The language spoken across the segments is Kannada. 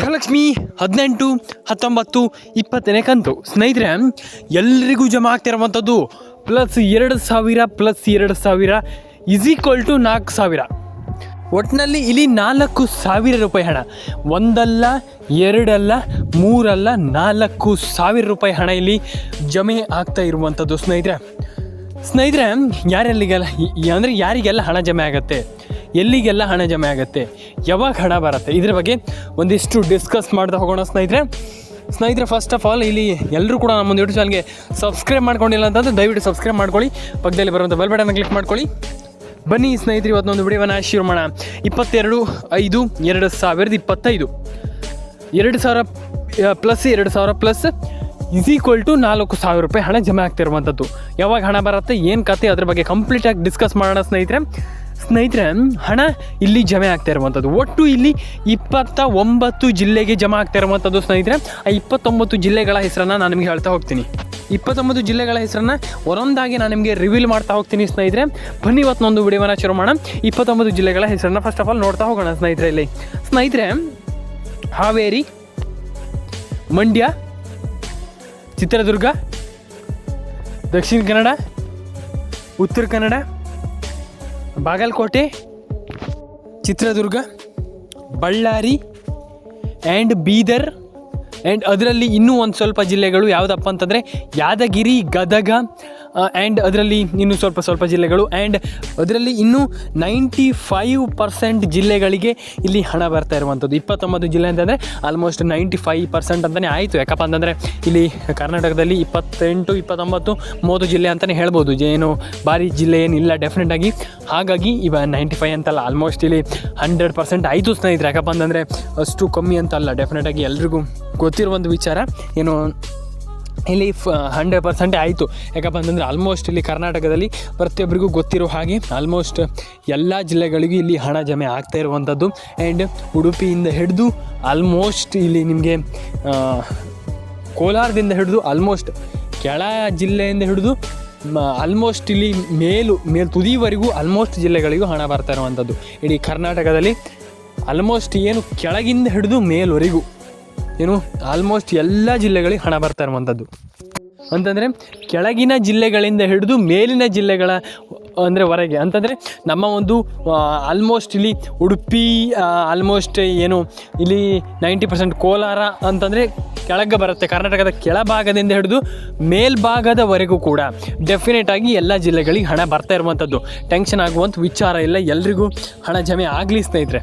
ಗೃಹಲಕ್ಷ್ಮಿ ಹದಿನೆಂಟು, ಹತ್ತೊಂಬತ್ತು, ಇಪ್ಪತ್ತನೇ ಕಂತು. ಸ್ನೇಹಿತರೆ ಎಲ್ಲರಿಗೂ ಜಮಾ ಆಗ್ತಿರುವಂಥದ್ದು ಪ್ಲಸ್ ಎರಡು ಸಾವಿರ ಪ್ಲಸ್ ಎರಡು ಸಾವಿರ ಇಸ್ ಈಕ್ವಲ್ ಟು ನಾಲ್ಕು ಸಾವಿರ. ಒಟ್ಟಿನಲ್ಲಿ ಇಲ್ಲಿ ನಾಲ್ಕು ಸಾವಿರ ರೂಪಾಯಿ ಹಣ. ಒಂದಲ್ಲ, ಎರಡಲ್ಲ, ಮೂರಲ್ಲ, ನಾಲ್ಕು ಸಾವಿರ ರೂಪಾಯಿ ಹಣ ಇಲ್ಲಿ ಜಮೆ ಆಗ್ತಾ ಇರುವಂಥದ್ದು ಸ್ನೇಹಿತರೆ. ಸ್ನೇಹಿತರೆ, ಯಾರೆಲ್ಲಿಗೆಲ್ಲ, ಅಂದರೆ ಯಾರಿಗೆಲ್ಲ ಹಣ ಜಮೆ ಆಗುತ್ತೆ? ಎಲ್ಲಿಗೆಲ್ಲ ಹಣ ಜಮೆ ಆಗುತ್ತೆ? ಯಾವಾಗ ಹಣ ಬರುತ್ತೆ? ಇದ್ರ ಬಗ್ಗೆ ಒಂದಿಷ್ಟು ಡಿಸ್ಕಸ್ ಮಾಡ್ತಾ ಹೋಗೋಣ ಸ್ನೇಹಿತರೆ. ಸ್ನೇಹಿತರೆ ಫಸ್ಟ್ ಆಫ್ ಆಲ್ ಇಲ್ಲಿ ಎಲ್ಲರೂ ಕೂಡ ನಮ್ಮ ಯೂಟ್ಯೂಬ್ ಚಾನಲ್ಗೆ ಸಬ್ಸ್ಕ್ರೈಬ್ ಮಾಡ್ಕೊಂಡಿಲ್ಲ ಅಂತಂದ್ರೆ ದಯವಿಟ್ಟು ಸಬ್ಸ್ಕ್ರೈಬ್ ಮಾಡ್ಕೊಳ್ಳಿ. ಪಕ್ಕದಲ್ಲಿ ಬರುವಂಥ ಬೆಲ್ ಬಟನ್ ಕ್ಲಿಕ್ ಮಾಡ್ಕೊಳ್ಳಿ. ಬನ್ನಿ ಸ್ನೇಹಿತರೆ ಇವತ್ತೊಂದು ವಿಡಿಯೋವನ್ನು ಶುರು ಮಾಡೋಣ. ಇಪ್ಪತ್ತೆರಡು, ಐದು, ಎರಡು ಸಾವಿರದ ಇಪ್ಪತ್ತೈದು. ಎರಡು ಸಾವಿರ ಪ್ಲಸ್ ಎರಡು ಸಾವಿರ ಪ್ಲಸ್ ಇಸ್ ಈಕ್ವಲ್ ಟು ನಾಲ್ಕು ಸಾವಿರ ರೂಪಾಯಿ ಹಣ ಜಮೆ ಆಗ್ತಿರುವಂಥದ್ದು ಯಾವಾಗ ಹಣ ಬರುತ್ತೆ, ಏನು ಕತೆ, ಅದ್ರ ಬಗ್ಗೆ ಕಂಪ್ಲೀಟಾಗಿ ಡಿಸ್ಕಸ್ ಮಾಡೋಣ ಸ್ನೇಹಿತರೆ. ಸ್ನೇಹಿತರೆ, ಹಣ ಇಲ್ಲಿ ಜಮೆ ಆಗ್ತಾ ಇರುವಂಥದ್ದು. ಒಟ್ಟು ಇಲ್ಲಿ ಇಪ್ಪತ್ತ ಒಂಬತ್ತು ಜಿಲ್ಲೆಗೆ ಜಮಾ ಆಗ್ತಾ ಇರುವಂಥದ್ದು ಸ್ನೇಹಿತರೆ. ಆ ಇಪ್ಪತ್ತೊಂಬತ್ತು ಜಿಲ್ಲೆಗಳ ಹೆಸರನ್ನು ನಾನು ನಿಮಗೆ ಹೇಳ್ತಾ ಹೋಗ್ತೀನಿ. ಇಪ್ಪತ್ತೊಂಬತ್ತು ಜಿಲ್ಲೆಗಳ ಹೆಸರನ್ನು ಒಂದೊಂದಾಗಿ ನಾನು ನಿಮಗೆ ರಿವೀಲ್ ಮಾಡ್ತಾ ಹೋಗ್ತೀನಿ ಸ್ನೇಹಿತರೆ. ಬನ್ನಿ ಇವತ್ತೊಂದು ವಿಡಿಯೋನ ಶುರು ಮಾಡೋಣ. ಇಪ್ಪತ್ತೊಂಬತ್ತು ಜಿಲ್ಲೆಗಳ ಹೆಸರನ್ನು ಫಸ್ಟ್ ಆಫ್ ಆಲ್ ನೋಡ್ತಾ ಹೋಗೋಣ ಸ್ನೇಹಿತರೆ ಇಲ್ಲಿ. ಸ್ನೇಹಿತರೆ, ಹಾವೇರಿ, ಮಂಡ್ಯ, ಚಿತ್ರದುರ್ಗ, ದಕ್ಷಿಣ ಕನ್ನಡ, ಉತ್ತರ ಕನ್ನಡ ಬಾಗಲಕೋಟೆ, ಚಿತ್ರದುರ್ಗ, ಬಳ್ಳಾರಿ ಆ್ಯಂಡ್ ಬೀದರ್ ಆ್ಯಂಡ್ ಅದರಲ್ಲಿ ಇನ್ನೂ ಒಂದು ಸ್ವಲ್ಪ ಜಿಲ್ಲೆಗಳು ಯಾವುದಪ್ಪ ಅಂತಂದರೆ ಯಾದಗಿರಿ, ಗದಗ ಆ್ಯಂಡ್ ಅದರಲ್ಲಿ ಇನ್ನೂ ಸ್ವಲ್ಪ ಸ್ವಲ್ಪ ಜಿಲ್ಲೆಗಳು ಆ್ಯಂಡ್ ಅದರಲ್ಲಿ ಇನ್ನೂ ನೈಂಟಿ ಫೈವ್ ಪರ್ಸೆಂಟ್ ಜಿಲ್ಲೆಗಳಿಗೆ ಇಲ್ಲಿ ಹಣ ಬರ್ತಾ ಇರುವಂಥದ್ದು. ಇಪ್ಪತ್ತೊಂಬತ್ತು ಜಿಲ್ಲೆ ಅಂತಂದರೆ ಆಲ್ಮೋಸ್ಟ್ ನೈಂಟಿ ಫೈವ್ ಪರ್ಸೆಂಟ್ ಅಂತಲೇ ಆಯಿತು. ಯಾಕಪ್ಪ ಅಂತಂದರೆ ಇಲ್ಲಿ ಕರ್ನಾಟಕದಲ್ಲಿ ಇಪ್ಪತ್ತೆಂಟು, ಇಪ್ಪತ್ತೊಂಬತ್ತು, ಮೂವತ್ತು ಜಿಲ್ಲೆ ಅಂತಲೇ ಹೇಳ್ಬೋದು. ಏನು ಭಾರಿ ಜಿಲ್ಲೆ ಏನಿಲ್ಲ ಡೆಫಿನೆಟಾಗಿ ಹಾಗಾಗಿ ಇವ ನೈಂಟಿ ಫೈವ್ ಅಂತಲ್ಲ ಆಲ್ಮೋಸ್ಟ್ ಇಲ್ಲಿ ಹಂಡ್ರೆಡ್ ಪರ್ಸೆಂಟ್ ಆಯಿತು ಸ್ನೇಹಿತರೆ. ಯಾಕಪ್ಪ ಅಂತಂದರೆ ಅಷ್ಟು ಕಮ್ಮಿ ಅಂತಲ್ಲ ಡೆಫಿನೆಟಾಗಿ ಎಲ್ರಿಗೂ ಗೊತ್ತಿರುವ ಒಂದು ವಿಚಾರ. ಏನು ಇಲ್ಲಿ ಫ ಹಂಡ್ರೆಡ್ ಪರ್ಸೆಂಟೇ ಆಯಿತು. ಯಾಕಪ್ಪ ಅಂತಂದರೆ ಆಲ್ಮೋಸ್ಟ್ ಇಲ್ಲಿ ಕರ್ನಾಟಕದಲ್ಲಿ ಪ್ರತಿಯೊಬ್ಬರಿಗೂ ಗೊತ್ತಿರೋ ಹಾಗೆ ಆಲ್ಮೋಸ್ಟ್ ಎಲ್ಲ ಜಿಲ್ಲೆಗಳಿಗೂ ಇಲ್ಲಿ ಹಣ ಜಮೆ ಆಗ್ತಾ ಇರುವಂಥದ್ದು. ಆ್ಯಂಡ್ ಉಡುಪಿಯಿಂದ ಹಿಡಿದು ಆಲ್ಮೋಸ್ಟ್ ಇಲ್ಲಿ ನಿಮಗೆ ಕೋಲಾರದಿಂದ ಹಿಡಿದು ಆಲ್ಮೋಸ್ಟ್ ಕೆಳ ಜಿಲ್ಲೆಯಿಂದ ಹಿಡಿದು ಆಲ್ಮೋಸ್ಟ್ ಇಲ್ಲಿ ಮೇಲು, ಮೇಲ್ ತುದಿವರೆಗೂ ಆಲ್ಮೋಸ್ಟ್ ಜಿಲ್ಲೆಗಳಿಗೂ ಹಣ ಬರ್ತಾ ಇರುವಂಥದ್ದು. ಇಡೀ ಕರ್ನಾಟಕದಲ್ಲಿ ಆಲ್ಮೋಸ್ಟ್ ಏನು ಕೆಳಗಿಂದ ಹಿಡಿದು ಮೇಲ್ವರೆಗೂ. ಏನು ಆಲ್ಮೋಸ್ಟ್ ಎಲ್ಲ ಜಿಲ್ಲೆಗಳಿಗೆ ಹಣ ಬರ್ತಾ ಇರುವಂಥದ್ದು. ಅಂತಂದರೆ ಕೆಳಗಿನ ಜಿಲ್ಲೆಗಳಿಂದ ಹಿಡಿದು ಮೇಲಿನ ಜಿಲ್ಲೆಗಳ ಅಂದರೆ ಹೊರಗೆ. ಅಂತಂದರೆ ನಮ್ಮ ಒಂದು ಆಲ್ಮೋಸ್ಟ್ ಇಲ್ಲಿ ಉಡುಪಿ ಆಲ್ಮೋಸ್ಟ್ ಏನು, ಇಲ್ಲಿ ನೈಂಟಿ ಪರ್ಸೆಂಟ್ ಕೋಲಾರ ಅಂತಂದರೆ ಕೆಳಗೆ ಬರುತ್ತೆ. ಕರ್ನಾಟಕದ ಕೆಳಭಾಗದಿಂದ ಹಿಡಿದು ಮೇಲ್ಭಾಗದವರೆಗೂ ಕೂಡ ಡೆಫಿನೆಟ್ ಆಗಿ ಎಲ್ಲ ಜಿಲ್ಲೆಗಳಿಗೆ ಹಣ ಬರ್ತಾ ಇರುವಂಥದ್ದು. ಟೆನ್ಷನ್ ಆಗುವಂಥ ವಿಚಾರ ಇಲ್ಲ. ಎಲ್ರಿಗೂ ಹಣ ಜಮೆ ಆಗಲಿ ಸ್ನೇಹಿತರೆ.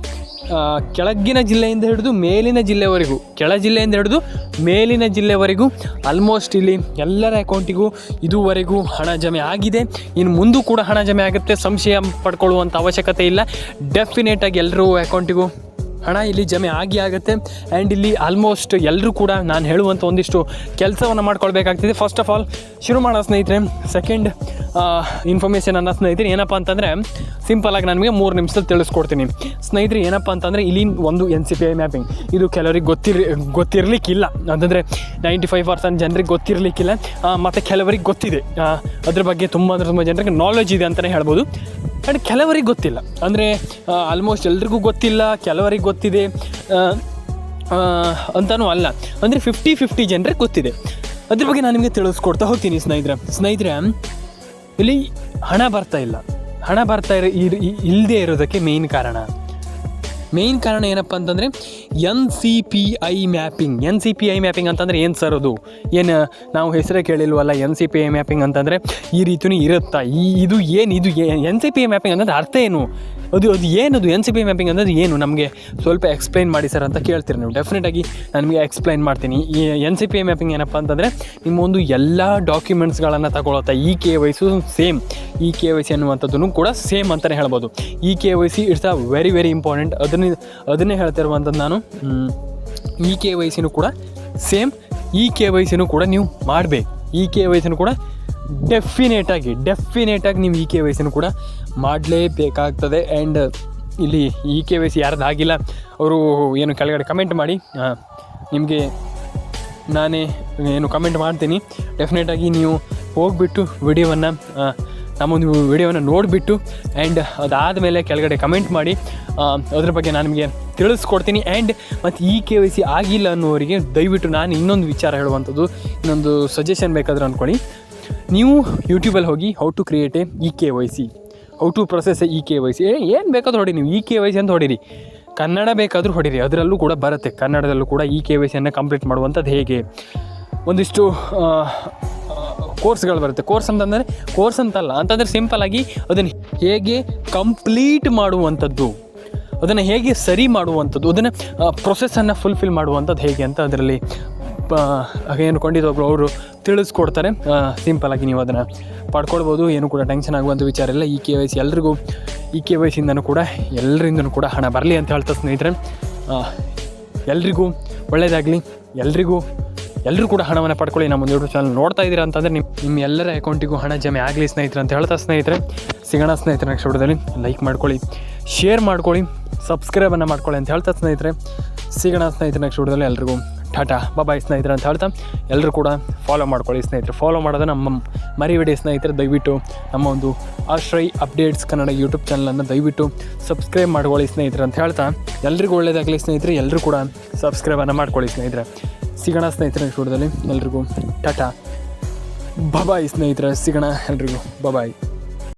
ಕೆಳಗಿನ ಜಿಲ್ಲೆಯಿಂದ ಹಿಡಿದು ಮೇಲಿನ ಜಿಲ್ಲೆವರೆಗೂ, ಕೆಳ ಜಿಲ್ಲೆಯಿಂದ ಹಿಡಿದು ಮೇಲಿನ ಜಿಲ್ಲೆವರೆಗೂ ಆಲ್ಮೋಸ್ಟ್ ಇಲ್ಲಿ ಎಲ್ಲರ ಅಕೌಂಟಿಗೂ ಇದುವರೆಗೂ ಹಣ ಜಮೆ ಆಗಿದೆ. ಇನ್ನು ಮುಂದೂ ಕೂಡ ಹಣ ಜಮೆ ಆಗುತ್ತೆ. ಸಂಶಯ ಪಡ್ಕೊಳ್ಳುವಂಥ ಅವಶ್ಯಕತೆ ಇಲ್ಲ. ಡೆಫಿನೆಟಾಗಿ ಎಲ್ಲರೂ ಅಕೌಂಟಿಗೂ ಹಣ ಇಲ್ಲಿ ಜಮೆ ಆಗಿ ಆಗುತ್ತೆ. ಆ್ಯಂಡ್ ಇಲ್ಲಿ ಆಲ್ಮೋಸ್ಟ್ ಎಲ್ಲರೂ ಕೂಡ ನಾನು ಹೇಳುವಂಥ ಒಂದಿಷ್ಟು ಕೆಲಸವನ್ನು ಮಾಡ್ಕೊಳ್ಬೇಕಾಗ್ತಿದೆ. ಫಸ್ಟ್ ಆಫ್ ಆಲ್ ಶುರು ಮಾಡೋ ಸ್ನೇಹಿತರೆ. ಸೆಕೆಂಡ್ ಇನ್ಫಾರ್ಮೇಷನ್ ಅನ್ನೋ ಸ್ನೇಹಿತರೆ, ಏನಪ್ಪ ಅಂತಂದರೆ ಸಿಂಪಲಾಗಿ ನನಗೆ ಮೂರು ನಿಮಿಷದಲ್ಲಿ ತಿಳಿಸ್ಕೊಡ್ತೀನಿ. ಸ್ನೇಹಿತರೆ, ಏನಪ್ಪ ಅಂತಂದರೆ ಇಲ್ಲಿ ಒಂದು N C P I mapping ಇದು ಕೆಲವರಿಗೆ ಗೊತ್ತಿರ, ಗೊತ್ತಿರಲಿಕ್ಕಿಲ್ಲ. ಅಂತಂದರೆ ನೈಂಟಿ ಫೈವ್ ಪರ್ಸೆಂಟ್ ಜನರಿಗೆ ಗೊತ್ತಿರಲಿಕ್ಕಿಲ್ಲ. ಮತ್ತು ಕೆಲವರಿಗೆ ಗೊತ್ತಿದೆ. ಅದ್ರ ಬಗ್ಗೆ ತುಂಬ ಅಂದರೆ ತುಂಬ ಜನರಿಗೆ ನಾಲೆಜ್ ಇದೆ ಅಂತಲೇ ಹೇಳ್ಬೋದು. ಆ್ಯಂಡ್ ಕೆಲವರಿಗೆ ಗೊತ್ತಿಲ್ಲ. ಅಂದರೆ ಆಲ್ಮೋಸ್ಟ್ ಎಲ್ರಿಗೂ ಗೊತ್ತಿಲ್ಲ, ಕೆಲವರಿಗೆ ಗೊತ್ತಿದೆ. ಅಂತನೂ ಅಲ್ಲ. ಅಂದರೆ ಫಿಫ್ಟಿ ಫಿಫ್ಟಿ ಜನರಿಗೆ ಗೊತ್ತಿದೆ. ಅದ್ರ ಬಗ್ಗೆ ನಾನು ನಿಮಗೆ ತಿಳಿಸ್ಕೊಡ್ತಾ ಹೋಗ್ತೀನಿ ಸ್ನೇಹಿತರೆ. ಸ್ನೇಹಿತರೆ, ಇಲ್ಲಿ ಹಣ ಬರ್ತಾ ಇಲ್ಲ. ಹಣ ಬರ್ತಾ ಇರೋ ಇಲ್ಲದೆ ಇರೋದಕ್ಕೆ ಮೇಯ್ನ್ ಕಾರಣ. ಮೇಯ್ನ್ ಕಾರಣ ಏನಪ್ಪ ಅಂತಂದರೆ N C P I mapping N C P I mapping ಅಂತಂದರೆ ಏನು ಸರ್ ಅದು? ಏನು, ನಾವು ಹೆಸರೇ ಕೇಳಿಲ್ವಲ್ಲ N C P I mapping ಅಂತಂದರೆ ಈ ರೀತಿಯೂ ಇರುತ್ತಾ? ಈ ಇದು ಏನು ಇದು N C P I mapping ಅಂತಂದರೆ ಅರ್ಥ ಏನು? ಅದು ಅದು ಏನದು ಎನ್ ಸಿ ಐ ಮ್ಯಾಪಿಂಗ್ ಅನ್ನೋದು ಏನು? ನಮಗೆ ಸ್ವಲ್ಪ ಎಕ್ಸ್ಪ್ಲೈನ್ ಮಾಡಿ ಸರ್ ಅಂತ ಕೇಳ್ತೀರಿ ನೀವು. ಡೆಫಿನೆಟಾಗಿ ನಾನು ನಿಮಗೆ ಎಕ್ಸ್ಪ್ಲೈನ್ ಮಾಡ್ತೀನಿ. ಈ ಎನ್ ಸಿ ಪಿ ಮ್ಯಾಪಿಂಗ್ ಏನಪ್ಪ ಅಂತಂದರೆ ನಿಮ್ಮ ಒಂದು ಎಲ್ಲ ಡಾಕ್ಯುಮೆಂಟ್ಸ್ಗಳನ್ನು ತಗೊಳತ್ತಾ ಈ ಕೆ ವೈ ಸಿ ಸೇಮ್ ಈ ಕೆ ವೈ ಸಿ ಅನ್ನುವಂಥದ್ದು ಕೂಡ ಸೇಮ್ ಅಂತಲೇ ಹೇಳ್ಬೋದು. ಈ K Y C it's a very very important ಅದನ್ನೇ ಅದನ್ನೇ ಹೇಳ್ತಿರುವಂಥದ್ದು ನಾನು. ಇ ಕೆ ವೈ ಸಿನೂ ಕೂಡ ಸೇಮ್ ಈ ಕೆ ವೈ ಸಿನೂ ಕೂಡ ನೀವು ಮಾಡಬೇಕು. ಈ ಕೆ ವೈಸನ್ನು ಸಿನೂ ಕೂಡ ಡೆಫಿನೇಟಾಗಿ ಡೆಫಿನೇಟಾಗಿ ನೀವು ಈ ಕೆ ವೈಸನ್ನು ಸಿನೂ ಕೂಡ ಮಾಡಲೇಬೇಕಾಗ್ತದೆ. ಆ್ಯಂಡ್ ಇಲ್ಲಿ ಇ ಕೆ ವೈ ಸಿ ಯಾರ್ದು ಆಗಿಲ್ಲ, ಅವರು ಏನು ಕೆಳಗಡೆ ಕಮೆಂಟ್ ಮಾಡಿ. ನಿಮಗೆ ನಾನೇ ಏನು ಕಮೆಂಟ್ ಮಾಡ್ತೀನಿ. ಡೆಫಿನೆಟಾಗಿ ನೀವು ಹೋಗಿಬಿಟ್ಟು ವಿಡಿಯೋವನ್ನು ನಮ್ಮೊಂದು ವಿಡಿಯೋನ ನೋಡಿಬಿಟ್ಟು ಆ್ಯಂಡ್ ಅದಾದ ಮೇಲೆ ಕೆಳಗಡೆ ಕಮೆಂಟ್ ಮಾಡಿ. ಅದ್ರ ಬಗ್ಗೆ ನಾನು ನಿಮಗೆ ತಿಳಿಸ್ಕೊಡ್ತೀನಿ ಆ್ಯಂಡ್ ಮತ್ತು ಈ ಕೆ ವೈ ಸಿ ಆಗಿಲ್ಲ ಅನ್ನೋರಿಗೆ ದಯವಿಟ್ಟು ನಾನು ಇನ್ನೊಂದು ವಿಚಾರ ಹೇಳುವಂಥದ್ದು, ಇನ್ನೊಂದು ಸಜೆಷನ್ ಬೇಕಾದ್ರೆ ಅಂದ್ಕೊಳ್ಳಿ ನೀವು ಯೂಟ್ಯೂಬಲ್ಲಿ ಹೋಗಿ how to create a E K Y C how to process E K Y C ಏನು ಬೇಕಾದ್ರೂ ಹೊಡಿ ನೀವು ಇ ಕೆ ವೈ ಸಿ ಅಂತ ಹೊಡಿರಿ. ಕನ್ನಡ ಬೇಕಾದರೂ ಹೊಡಿರಿ, ಅದರಲ್ಲೂ ಕೂಡ ಬರುತ್ತೆ. ಕನ್ನಡದಲ್ಲೂ ಕೂಡ ಇ ಕೆ ವೈ ಸಿಯನ್ನು ಕಂಪ್ಲೀಟ್ ಮಾಡುವಂಥದ್ದು ಹೇಗೆ? ಒಂದಿಷ್ಟು ಕೋರ್ಸ್ಗಳು ಬರುತ್ತೆ. ಕೋರ್ಸ್ ಅಂತಂದರೆ ಕೋರ್ಸ್ ಅಂತಲ್ಲ, ಅಂತಂದರೆ ಸಿಂಪಲ್ಲಾಗಿ ಅದನ್ನು ಹೇಗೆ ಕಂಪ್ಲೀಟ್ ಮಾಡುವಂಥದ್ದು, ಅದನ್ನು ಹೇಗೆ ಸರಿ ಮಾಡುವಂಥದ್ದು, ಅದನ್ನು ಪ್ರೊಸೆಸನ್ನು ಫುಲ್ಫಿಲ್ ಮಾಡುವಂಥದ್ದು ಹೇಗೆ ಅಂತ ಅದರಲ್ಲಿ ಏನು ಕೊಂಡಿದ್ದೊಬ್ರು ಅವರು ತಿಳಿಸ್ಕೊಡ್ತಾರೆ. ಸಿಂಪಲಾಗಿ ನೀವು ಅದನ್ನು ಪಡ್ಕೊಳ್ಬೋದು. ಏನು ಕೂಡ ಟೆನ್ಷನ್ ಆಗುವಂಥ ವಿಚಾರ ಇಲ್ಲ. ಈ ಕೆ ವೈ ಸಿ ಎಲ್ರಿಗೂ, ಈ ಕೆ ವೈ ಸಿಯಿಂದನೂ ಕೂಡ ಎಲ್ಲರಿಂದನೂ ಕೂಡ ಹಣ ಬರಲಿ ಅಂತ ಹೇಳ್ತಾ ಸ್ನೇಹಿತರೆ. ಎಲ್ರಿಗೂ ಒಳ್ಳೆಯದಾಗಲಿ ಎಲ್ರಿಗೂ ಎಲ್ಲರೂ ಕೂಡ ಹಣವನ್ನು ಪಡ್ಕೊಳ್ಳಿ. ನಮ್ಮ ಯೂಟ್ಯೂಬ್ ಚಾನಲ್ ನೋಡ್ತಾ ಇದ್ದೀರಾ ಅಂತಂದರೆ ನಿಮ್ಮ ನಿಮ್ಮ ಎಲ್ಲರ ಅಕೌಂಟಿಗೂ ಹಣ ಜಮೆ ಆಗಲಿ ಸ್ನೇಹಿತರೆ ಅಂತ ಹೇಳ್ತಾ ಸ್ನೇಹಿತರೆ. ಸಿಗೋಣ ಸ್ನೇಹಿತರೆ ನೆಕ್ಸ್ಟ್ ವಿಡಿಯೋದಲ್ಲಿ ಲೈಕ್ ಮಾಡ್ಕೊಳ್ಳಿ. ಶೇರ್ ಮಾಡ್ಕೊಳ್ಳಿ. ಸಬ್ಸ್ಕ್ರೈಬನ್ನು ಮಾಡ್ಕೊಳ್ಳಿ ಅಂತ ಹೇಳ್ತಾ ಸ್ನೇಹಿತರೆ. ಸಿಗೋಣ ಸ್ನೇಹಿತರೆ ನೆಕ್ಸ್ಟ್ ವಿಡಿಯೋದಲ್ಲಿ ಎಲ್ರಿಗೂ. ಟಾಟಾ ಬಾಯ್ ಸ್ನೇಹಿತರೆ ಅಂತ ಹೇಳ್ತಾ. ಎಲ್ಲರೂ ಕೂಡ ಫಾಲೋ ಮಾಡ್ಕೊಳ್ಳಿ ಸ್ನೇಹಿತರೆ. ಫಾಲೋ ಮಾಡೋದು ನಮ್ಮ ಮರಿಬೇಡಿ ಸ್ನೇಹಿತರೆ. ದಯವಿಟ್ಟು ನಮ್ಮ ಒಂದು ಆಶ್ರಯ್ ಅಪ್ಡೇಟ್ಸ್ ಕನ್ನಡ ಯೂಟ್ಯೂಬ್ ಚಾನಲನ್ನು ದಯವಿಟ್ಟು ಸಬ್ಸ್ಕ್ರೈಬ್ ಮಾಡ್ಕೊಳ್ಳಿ ಸ್ನೇಹಿತರೆ ಅಂತ ಹೇಳ್ತಾ. ಎಲ್ರಿಗೂ ಒಳ್ಳೆಯದಾಗಲಿ ಸ್ನೇಹಿತರೆ. ಎಲ್ಲರೂ ಕೂಡ ಸಬ್ಸ್ಕ್ರೈಬನ್ನು ಮಾಡ್ಕೊಳ್ಳಿ ಸ್ನೇಹಿತರೆ. ಸಿಗೋಣ ಸ್ನೇಹಿತರ ಕೂಡದಲ್ಲಿ ಎಲ್ರಿಗೂ. ಟಾಟಾ. ಬಬಾಯ್ ಸ್ನೇಹಿತರ. ಸಿಗೋಣ ಎಲ್ರಿಗೂ. ಬಬಾಯ್